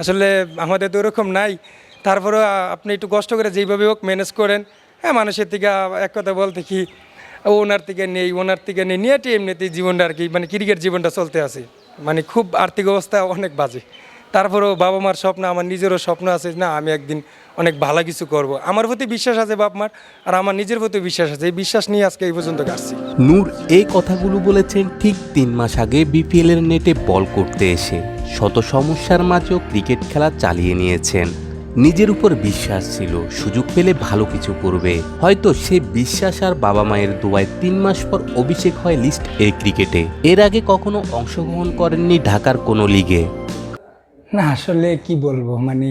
আসলে আমাদের তো ওরকম নাই। তারপরে আপনি একটু কষ্ট করে যেইভাবে হোক ম্যানেজ করেন। হ্যাঁ মানুষের থেকে এক কথা বলতে কি ওনার থেকে নেই ওনার থেকে নেই, নিয়ে এমনিতেই জীবনটা আর কি মানে ক্রিকেট জীবনটা চলতে আছে। মানে খুব আর্থিক অবস্থা অনেক বাজে। তারপরেও বাবা মার স্বপ্ন, আমার নিজেরও স্বপ্ন আছে না, আমি একদিন অনেক ভালো কিছু করব। আমার প্রতি বিশ্বাস আছে বাপ মার আর আমার নিজের প্রতি বিশ্বাস আছে। এই বিশ্বাস নিয়ে আজকে এই পর্যন্ত আসছি নূর এই কথাগুলো বলেছেন ঠিক তিন মাস আগে বিপিএল এর নেটে বল করতে এসে। শত সমস্যার মাঝেও ক্রিকেট খেলা চালিয়ে নিয়েছেন। নিজের উপর বিশ্বাস ছিল, সুযোগ পেলে ভালো কিছু করবে। হয়তো সে বিশ্বাস আর বাবা মায়ের দোয়ায় তিন মাস পর অভিষেক হয় লিস্ট এ ক্রিকেটে। এর আগে কখনো অংশগ্রহণ করেননি ঢাকার কোনো লিগে। না, আসলে কি বলব? মানে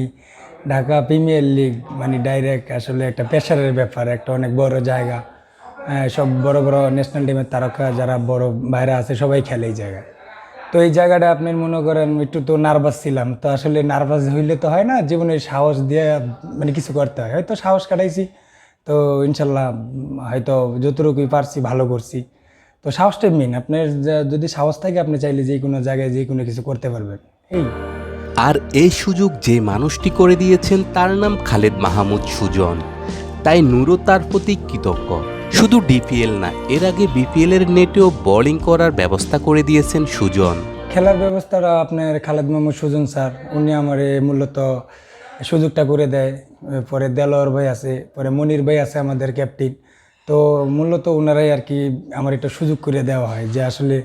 ঢাকা প্রিমিয়ার লিগ মানে ডাইরেক্ট আসলে একটা প্রেশারের ব্যাপার, একটা অনেক বড় জায়গা। সব বড় বড় ন্যাশনাল টিমের তারকা যারা বড় বাইরে আছে, সবাই খেলে এই জায়গায়। তো এই জায়গাটা আপনি মনে করেন, একটু তো নার্ভাস ছিলাম। তো আসলে নার্ভাস হইলে তো হয় না, জীবনে সাহস দিয়ে মানে কিছু করতে হয়। হয়তো সাহস কাটাইছি, তো ইনশাল্লাহ, হয়তো যতটুকুই পারছি, ভালো করছি। তো সাহসটাই মেন আপনার যদি সাহস থাকে, আপনি চাইলে যে কোনো জায়গায় যে কোনো কিছু করতে পারবেন। এই। আর এই সুযোগ যে মানুষটি করে দিয়েছেন, তার নাম খালেদ মাহমুদ সুজন। তাই নুরও তার প্রতি কৃতজ্ঞ। শুধু ডিপিএল না, এর আগে বিপিএল এর নেটেও বোলিং করার ব্যবস্থা করে দিয়েছেন সুজন। খেলার ব্যবস্থাটা আপনার খালেদ মাহমুদ সুজন স্যার, উনি আমার মূলত সুযোগটা করে দেয়। পরে দেলোয়ার ভাই আছে, পরে মনির ভাই আছে আমাদের ক্যাপ্টেন তো মূলত ওনারাই আর কি আমার একটা সুযোগ করে দেওয়া হয় যে আসলে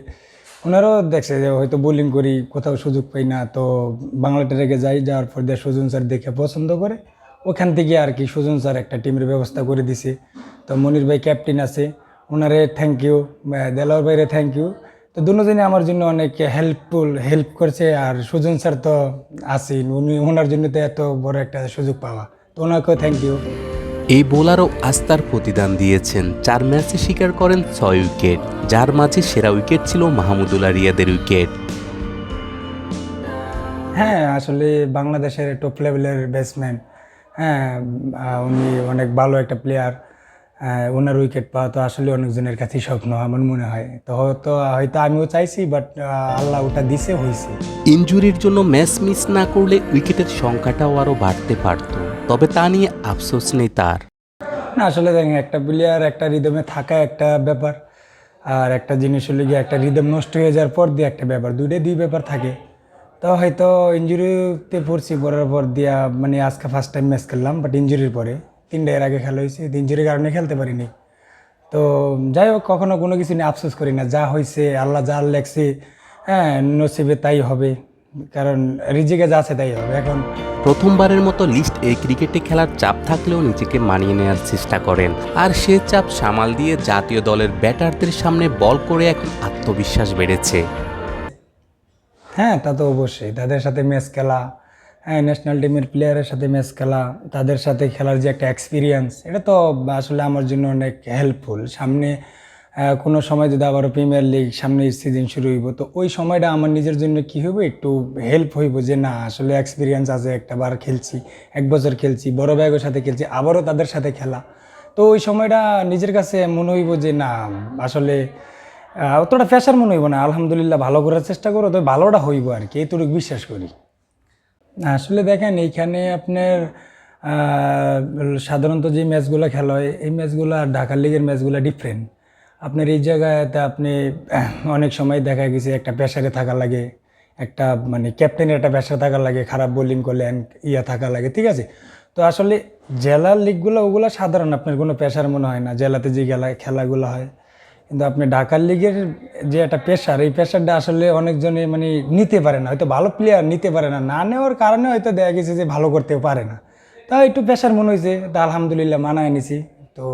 ওনারাও দেখছে যে হয়তো বোলিং করি, কোথাও সুযোগ পাই না, তো বাংলাটা রেখে যাই, যাওয়ার পর দিয়ে সুজন স্যার দেখে পছন্দ করে। ওখান থেকে আর কি সুজন স্যার একটা টিমের ব্যবস্থা করে দিছে। তো মনির ভাই ক্যাপ্টেন আছে, ওনারে থ্যাংক ইউ দেলোয়ার ভাইরে থ্যাংক ইউ তো দুজনে আমার জন্য অনেক হেল্পফুল হেল্প করছে, আর সুজন স্যার তো আছেন উনি, ওনার জন্য তো এত বড় একটা সুযোগ পাওয়া। তো ওনাকেও থ্যাংক ইউ এই বোলারও আস্থার প্রতিদান দিয়েছেন। চার ম্যাচে স্বীকার করেন ছয় উইকেট। যার মাঝে সেরা উইকেট ছিল মাহমুদুল্লাহ রিয়াদের উইকেট। হ্যাঁ আসলে বাংলাদেশের টপ লেভেলের ব্যাটসম্যান হ্যাঁ উনি অনেক ভালো একটা প্লেয়ার ওনার উইকেট পাওয়া তো আসলে অনেকজনের কাছেই স্বপ্ন আমার মনে হয়। তো হয়তো হয়তো আমিও চাইছি বাট আল্লাহ ওটা দিছে হয়েছে ইনজুরির জন্য ম্যাচ মিস না করলে উইকেটের সংখ্যাটাও আরও বাড়তে পারত। তবে তা নিয়ে আফসোস নেই তার। না, আসলে দেখেন, একটা প্লেয়ার একটা রিদমে থাকা একটা ব্যাপার, আর একটা জিনিস হলে গিয়ে একটা রিদম নষ্ট হয়ে যাওয়ার পর দিয়ে একটা ব্যাপার, দুইটাই দুই ব্যাপার থাকে। তো হয়তো ইঞ্জুরিতে পড়ছি, পড়ার পর দিয়া মানে আজকে ফার্স্ট টাইম ম্যাচ খেললাম বাট ইঞ্জুরির পরে। তিনটা এর আগে খেলা হয়েছে ইঞ্জুরির কারণে খেলতে পারিনি। তো যাই হোক, কখনো কোনো কিছু নিয়ে আফসোস করি না, যা হয়েছে, আল্লাহ যা লেখছে হ্যাঁ নসিবে তাই হবে। কারণ রিজিকে যা আছে তাই হবে এখন প্রথমবারের মতো লিস্ট এই ক্রিকেটে খেলার চাপ থাকলেও নিজেকে মানিয়ে নেওয়ার চেষ্টা করেন। আর সে চাপ সামাল দিয়ে জাতীয় দলের ব্যাটারদের সামনে বল করে এখন আত্মবিশ্বাস বেড়েছে। হ্যাঁ তা তো অবশ্যই। তাদের সাথে ম্যাচ খেলা হ্যাঁ ন্যাশনাল টিমের প্লেয়ারের সাথে ম্যাচ খেলা তাদের সাথে খেলার যে একটা এক্সপিরিয়েন্স এটা তো আসলে আমার জন্য অনেক হেল্পফুল সামনে কোনো সময় যদি আবারও প্রিমিয়ার লিগ সামনে সিজন শুরু হইব, তো ওই সময়টা আমার নিজের জন্য কি হইব? একটু হেল্প হইব যে না, আসলে এক্সপিরিয়েন্স আছে একটা বার খেলছি, এক বছর খেলছি, বড় ব্যাগের সাথে খেলছি, আবারও তাদের সাথে খেলা। তো ওই সময়টা নিজের কাছে মনে হইব যে না, আসলে অতটা প্রেশার মনে হইব না। আলহামদুলিল্লাহ ভালো করার চেষ্টা করো তো ভালোটা হইব আর কি এইটুকু বিশ্বাস করি। আসলে দেখেন, এইখানে আপনার সাধারণত যে ম্যাচগুলো খেলা হয়, এই ম্যাচগুলো আর ঢাকার লিগের ম্যাচগুলো ডিফারেন্ট আপনার এই জায়গাতে আপনি, অনেক সময় দেখা গেছে একটা প্রেশারে থাকা লাগে, একটা মানে ক্যাপ্টেনের একটা প্রেশার থাকা লাগে, খারাপ বোলিং করলেন, ইয়া থাকা লাগে, ঠিক আছে? তো আসলে জেলার লিগগুলো ওগুলো সাধারণ, আপনার কোনো প্রেশার মনে হয় না, জেলাতে যে খেলা খেলাগুলো হয়। কিন্তু আপনি ঢাকার লিগের যে একটা প্রেশার এই প্রেশারটা আসলে অনেকজনে মানে নিতে পারে না, হয়তো ভালো প্লেয়ার নিতে পারে না না নেওয়ার কারণে হয়তো দেখা গেছে যে ভালো করতেও পারে না। তা একটু প্রেশার মনে হয়েছে, তা আলহামদুলিল্লাহ মানায় নিছি। তো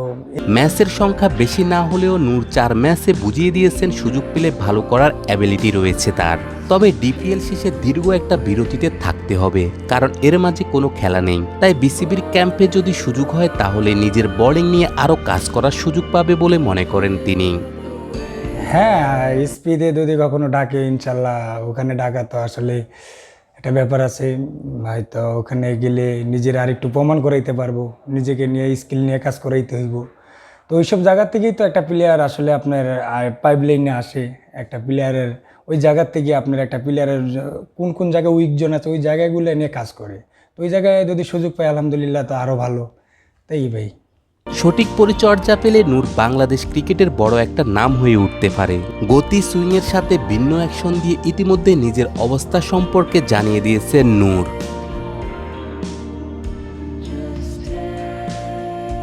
ম্যাচের সংখ্যা বেশি না হলেও নূর চার ম্যাচে বুঝিয়ে দিয়েছেন সুযোগ পেলে ভালো করার অ্যাবিলিটি রয়েছে তার। তবে ডিপিএল শেষে দীর্ঘ একটা বিরতিতে থাকতে হবে কারণ এর মাঝে কোনো খেলা নেই। তাই বিসিবির ক্যাম্পে যদি সুযোগ হয় তাহলে নিজের বোলিং নিয়ে আরও কাজ করার সুযোগ পাবে বলে মনে করেন তিনি। হ্যাঁ স্পিডে যদি কখনো ডাকে ইনশাল্লাহ ওখানে ডাকা তো আসলে একটা ব্যাপার আছে, হয়তো ওখানে গেলে নিজের আরেকটু প্রমাণ করাইতে পারব, নিজেকে নিয়ে স্কিল নিয়ে কাজ করাইতে হইব। তো ওইসব জায়গা থেকেই তো একটা প্লেয়ার আসলে আপনার পাইপ লাইনে আসে। একটা প্লেয়ারের ওই জায়গার থেকে আপনার একটা প্লেয়ারের কোন কোন জায়গায় উইক জোন আছে, ওই জায়গাগুলো নিয়ে কাজ করে। তো ওই জায়গায় যদি সুযোগ পাই, আলহামদুলিল্লাহ তো আরও ভালো। তাই ভাই। সঠিক পরিচর্যা পেলে নূর বাংলাদেশ ক্রিকেটের বড় একটা নাম হয়ে উঠতে পারে। গতি সুইংয়ের সাথে ভিন্ন অ্যাকশন দিয়ে ইতিমধ্যে নিজের অবস্থা সম্পর্কে জানিয়ে দিয়েছেন নূর।